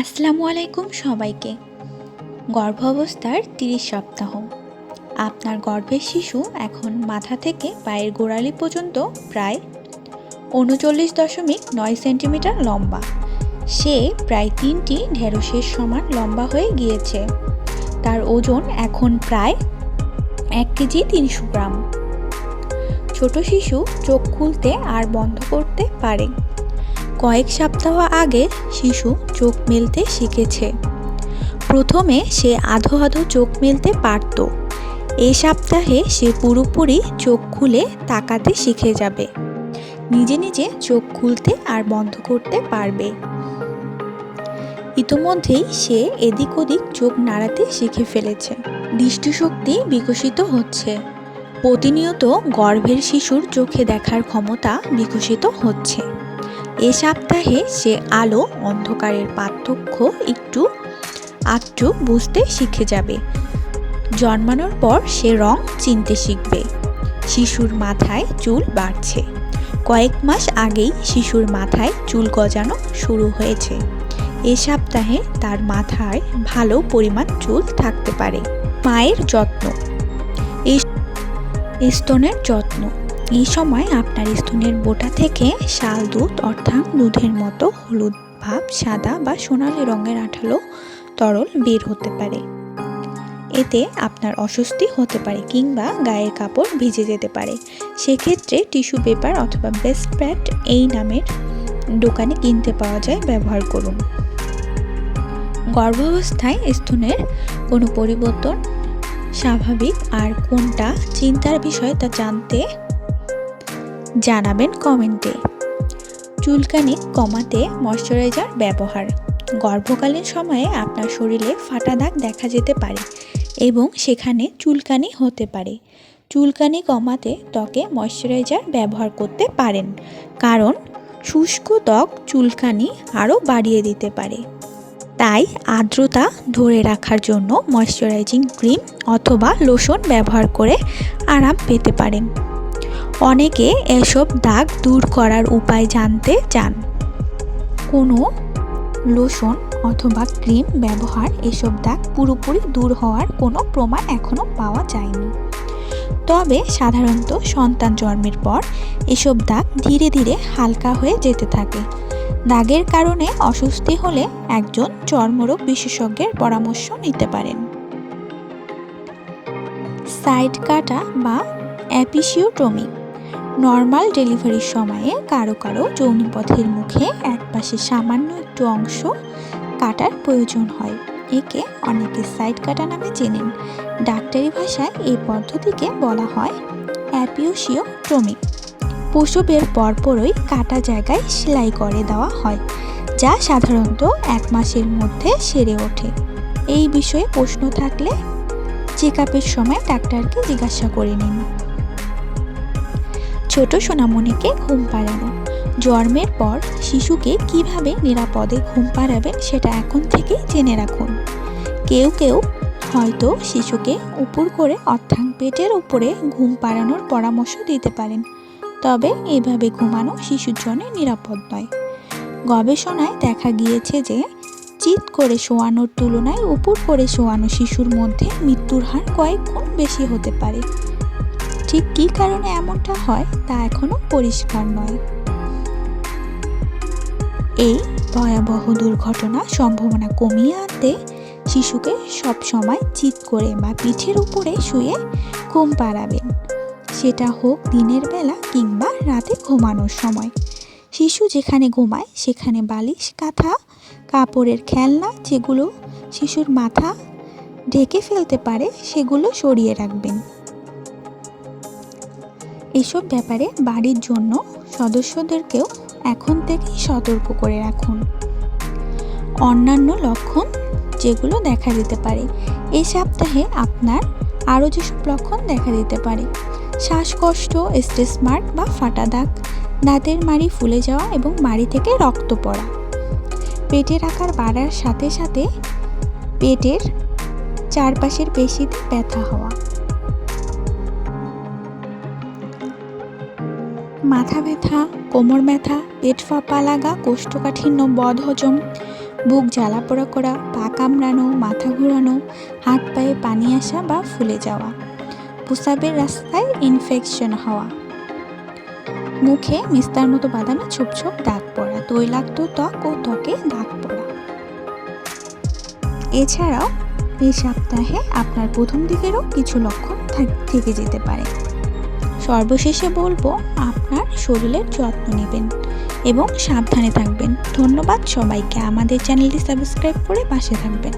আসসালামু আলাইকুম সবাইকে। গর্ভাবস্থার তিরিশ সপ্তাহ। আপনার গর্ভের শিশু এখন মাথা থেকে পায়ের গোড়ালি পর্যন্ত প্রায় উনচল্লিশ দশমিক নয় সেন্টিমিটার লম্বা। সে প্রায় তিনটি ঢেঁড়সের সমান লম্বা হয়ে গিয়েছে। তার ওজন এখন প্রায় এক কেজি তিনশো গ্রাম। ছোট শিশু চোখ খুলতে আর বন্ধ করতে পারে। কয়েক সপ্তাহ আগে শিশু চোখ মেলতে শিখেছে। প্রথমে সে আধো আধো চোখ মেলতে পারত। এ সপ্তাহে সে পুরোপুরি চোখ খুলে তাকাতে শিখে যাবে। নিজে নিজে চোখ খুলতে আর বন্ধ করতে পারবে। ইতোমধ্যেই সে এদিক ওদিক চোখ নাড়াতে শিখে ফেলেছে। দৃষ্টিশক্তি বিকশিত হচ্ছে। প্রতিনিয়ত গর্ভের শিশুর চোখে দেখার ক্ষমতা বিকশিত হচ্ছে। এ সপ্তাহে সে আলো, অন্ধকারের পার্থক্য একটু আধটু বুঝতে শিখে যাবে। জন্মানোর পর সে রং চিনতে শিখবে। শিশুর মাথায় চুল বাড়ছে। কয়েক মাস আগেই শিশুর মাথায় চুল গজানো শুরু হয়েছে। এ সপ্তাহে তার মাথায় ভালো পরিমাণ চুল থাকতে পারে। মায়ের যত্ন। স্তনের যত্ন। এই সময় আপনার স্তনের বোটা থেকে শাল দুধ, অর্থাৎ দুধের মতো হলুদ ভাব, সাদা বা সোনালি রঙের আঠালো তরল বের হতে পারে। এতে আপনার অস্বস্তি হতে পারে কিংবা গায়ের কাপড় ভিজে যেতে পারে। সেক্ষেত্রে টিস্যু পেপার অথবা বেস্ট প্যাড এই নামের দোকানে কিনতে পাওয়া যায়, ব্যবহার করুন। গর্ভাবস্থায় স্তনের কোনো পরিবর্তন স্বাভাবিক, আর কোনটা চিন্তার বিষয় তা জানতে জানাবেন কমেন্টে। চুলকানি কমাতে ময়শ্চারাইজার ব্যবহার। গর্ভকালীন সময়ে আপনার শরীরে ফাটা দাগ দেখা যেতে পারে এবং সেখানে চুলকানি হতে পারে। চুলকানি কমাতে ত্বকে ময়শ্চারাইজার ব্যবহার করতে পারেন কারণ শুষ্ক ত্বক চুলকানি আরও বাড়িয়ে দিতে পারে। তাই আর্দ্রতা ধরে রাখার জন্য ময়শ্চারাইজিং ক্রিম অথবা লোশন ব্যবহার করে আরাম পেতে পারেন। অনেকে এসব দাগ দূর করার উপায় জানতে চান। কোনো লোশন অথবা ক্রিম ব্যবহার এসব দাগ পুরোপুরি দূর হওয়ার কোনো প্রমাণ এখনও পাওয়া যায়নি। তবে সাধারণত সন্তান জন্মের পর এসব দাগ ধীরে ধীরে হালকা হয়ে যেতে থাকে। দাগের কারণে অস্বস্তি হলে একজন চর্মরোগ বিশেষজ্ঞের পরামর্শ নিতে পারেন। সাইড কাটা বা অ্যাপিসিওটমি নর্মাল ডেলিভারির সময়ে কারও কারও যৌনপথের মুখে একপাশে সামান্য একটু অংশ কাটার প্রয়োজন হয়। একে অনেকে সাইড কাটা নামে চেনেন। ডাক্তারি ভাষায় এই পদ্ধতিকে বলা হয় অ্যাপিওসিওটমি প্রসবের পরপরই কাটা জায়গায় সেলাই করে দেওয়া হয়, যা সাধারণত এক মাসের মধ্যে সেরে ওঠে। এই বিষয়ে প্রশ্ন থাকলে চেক সময় ডাক্তারকে জিজ্ঞাসা করে নিন। ছোট সোনামণিকে ঘুম পাড়ানো। জন্মের পর শিশুকে কীভাবে নিরাপদে ঘুম পাড়াবেন সেটা এখন থেকেই জেনে রাখুন। কেউ কেউ হয়তো শিশুকে উপর করে অর্থাৎ পেটের উপরে ঘুম পাড়ানোর পরামর্শ দিতে পারেন। তবে এভাবে ঘুমানো শিশুর জন্য নিরাপদ নয়। গবেষণায় দেখা গিয়েছে যে চিৎ করে শোয়ানোর তুলনায় উপর করে শোয়ানো শিশুর মধ্যে মৃত্যুর হার কয়েক গুণ বেশি হতে পারে। ঠিক কী কারণে এমনটা হয় তা এখনও পরিষ্কার নয়। এই ভয়াবহ দুর্ঘটনা সম্ভাবনা কমিয়ে আনতে শিশুকে সব সময় চিৎ করে বা পিঠের উপরে শুয়ে ঘুম পাড়াবেন। সেটা হোক দিনের বেলা কিংবা রাতে ঘুমানোর সময়। শিশু যেখানে ঘুমায় সেখানে বালিশ, কাঁথা, কাপড়ের খেলনা যেগুলো শিশুর মাথা ঢেকে ফেলতে পারে সেগুলো সরিয়ে রাখবেন। এসব ব্যাপারে বাড়ির জন্য সদস্যদেরকেও এখন থেকেই সতর্ক করে রাখুন। অন্যান্য লক্ষণ যেগুলো দেখা দিতে পারে। এই সপ্তাহে আপনার আরও যেসব লক্ষণ দেখা দিতে পারে, শ্বাসকষ্ট, স্ট্রেস বা ফাটা দাগ, দাঁতের মাড়ি ফুলে যাওয়া এবং মাড়ি থেকে রক্ত পড়া। পেটের আকার বাড়ার সাথে সাথে পেটের চারপাশের পেশিতে ব্যথা হওয়া। মাথা ব্যথা, কোমর ব্যথা, পেট ফাঁপা লাগা, কোষ্ঠকাঠিন্য বদহজম, বুক জ্বালা পোড়া করা, পা কামড়ানো, মাথা ঘোরানো, হাত পায়ে পানি আসা বা ফুলে যাওয়া প্রস্রাবের রাস্তায় ইনফেকশন হওয়া। মুখে মিস্তার মতো বাদামে ছোপ ছোপ দাগ পড়া, তৈলাক্ত ত্বক ও ত্বকে দাগ পড়া। এছাড়াও এই সপ্তাহে আপনার প্রথম দিকেরও কিছু লক্ষণ থেকে যেতে পারে। সর্বশেষে বলব, আপনার শরীরের যত্ন নেবেন এবং সাবধানে থাকবেন। ধন্যবাদ সবাইকে। আমাদের চ্যানেলটি সাবস্ক্রাইব করে পাশে থাকবেন।